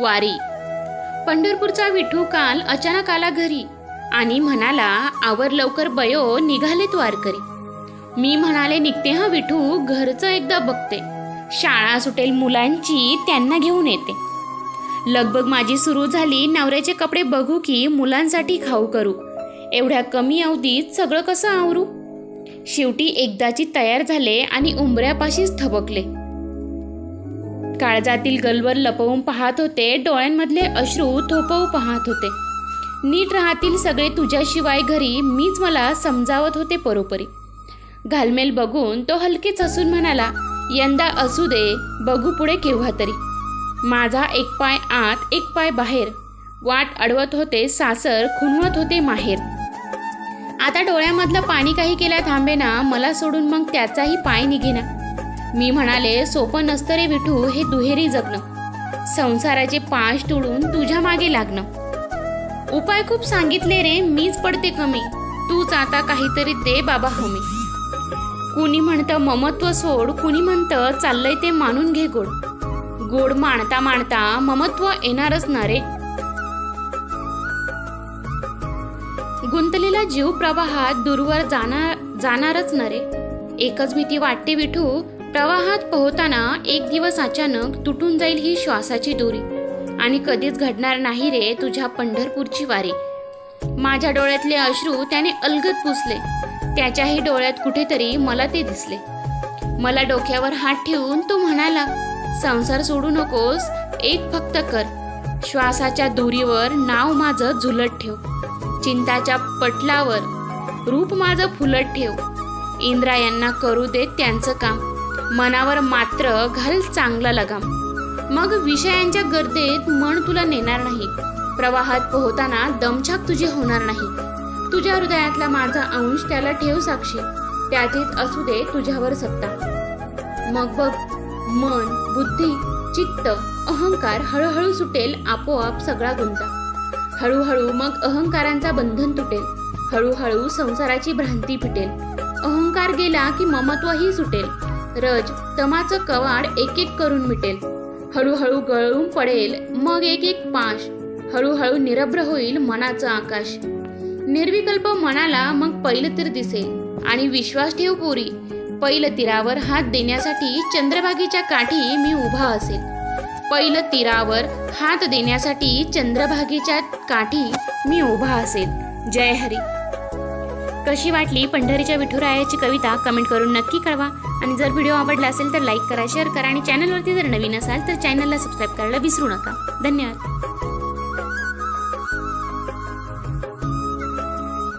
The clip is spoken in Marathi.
वारी. पंढरपूरचा विठू काल अचानक आला घरी आणि म्हणाला आवर लवकर बयो निघालेत वारकरी. मी म्हणाले निघते हा विठू घरचं एकदा बघते. शाळा सुटेल मुलांची त्यांना घेऊन येते. लगबग माझी सुरू झाली नवऱ्याचे कपडे बघू की मुलांसाठी खाऊ करू. एवढ्या कमी अवधीत सगळं कसं आवरू? शेवटी एकदाची तयार झाले आणि उंबऱ्यापाशीच थबकले. काळजातील गलवर लपवून पाहत होते. डोळ्यांमधले अश्रू थोपवू पाहत होते. नीट राहतील सगळे तुझ्याशिवाय घरी मीच मला समजावत होते परोपरी. घालमेल बघून तो हलकेच हसून म्हणाला यंदा असू दे बघू पुढे केव्हा तरी. माझा एक पाय आत एक पाय बाहेर. वाट अडवत होते सासर खुणवत होते माहेर. आता डोळ्यामधलं पाणी काही केल्या थांबेना मला सोडून मग त्याचाही पाय निघेना. मी म्हणाले सोपं नसतं रे विठू हे दुहेरी जगणं. संसाराचे पाश तोडून तुझ्या मागे लागणं. उपाय खूप सांगितले रे मीच पडते कमी. तूच आता काहीतरी दे बाबा हमी. कुणी म्हणतं ममत्व सोड. कुणी म्हणतं चाललंय ते मानून घे गोड. गोड मानता मानता ममत्व येणारच ना रे. गुंतलेला जीव प्रवाहात दूरवर जाणार जाणारच न रे. एकच भीती वाटते विठू प्रवाहात पोहताना एक दिवस अचानक तुटून जाईल ही श्वासाची दोरी. आणि कधीच घडणार नाही रे तुझ्या पंढरपूरची वारी. माझ्या डोळ्यातले अश्रू त्याने अलगत पुसले. त्याच्याही डोळ्यात कुठेतरी मला ते दिसले. मला डोक्यावर हात ठेवून तो म्हणाला संसार सोडू नकोस एक फक्त कर. श्वासाच्या दुरीवर नाव माझं झुलत ठेव. चिंताच्या पटलावर रूप माझं फुलत ठेव. इंद्रायांना करू देत त्यांचं काम. मनावर मात्र घाल चांगला लगाम. मग विषयांच्या गर्दीत मन तुला नेणार नाही. प्रवाहात पोहताना दमछाक तुझी होणार नाही. तुझ्या हृदयातला माझा अंश त्याला ठेव साक्षी. त्याचीच असू दे तुझ्यावर सत्ता. मग बघ मन बुद्धी चित्त अहंकार हळूहळू सुटेल आपोआप सगळा गुंता. हळूहळू मग अहंकारांचा बंधन तुटेल. हळूहळू संसाराची भ्रांती फिटेल. अहंकार गेला की ममत्वही सुटेल. रज तमाचं कवाड एक एक करून मिटेल. हळूहळू गळून पडेल मग एक एक पाश. हळूहळू निरभ्र होईल मनाचं आकाश. निर्विकल्प मनाला मग पहिलं तीर दिसेल. आणि विश्वास ठेव पोरी पहिलं तीरावर हात देण्यासाठी चंद्रभागेच्या काठी मी उभा असेल. पहिलं तीरावर हात देण्यासाठी चंद्रभागेच्या काठी मी उभा असेल. जय हरी. कशी वाटली पंढरीच्या विठुरायाची कविता कमेंट करून नक्की कळवा. आणि जर व्हिडिओ आवडला असेल तर लाईक करा शेअर करा आणि चॅनलवरती जर नवीन असाल तर चॅनलला सबस्क्राईब करायला विसरू नका. धन्यवाद.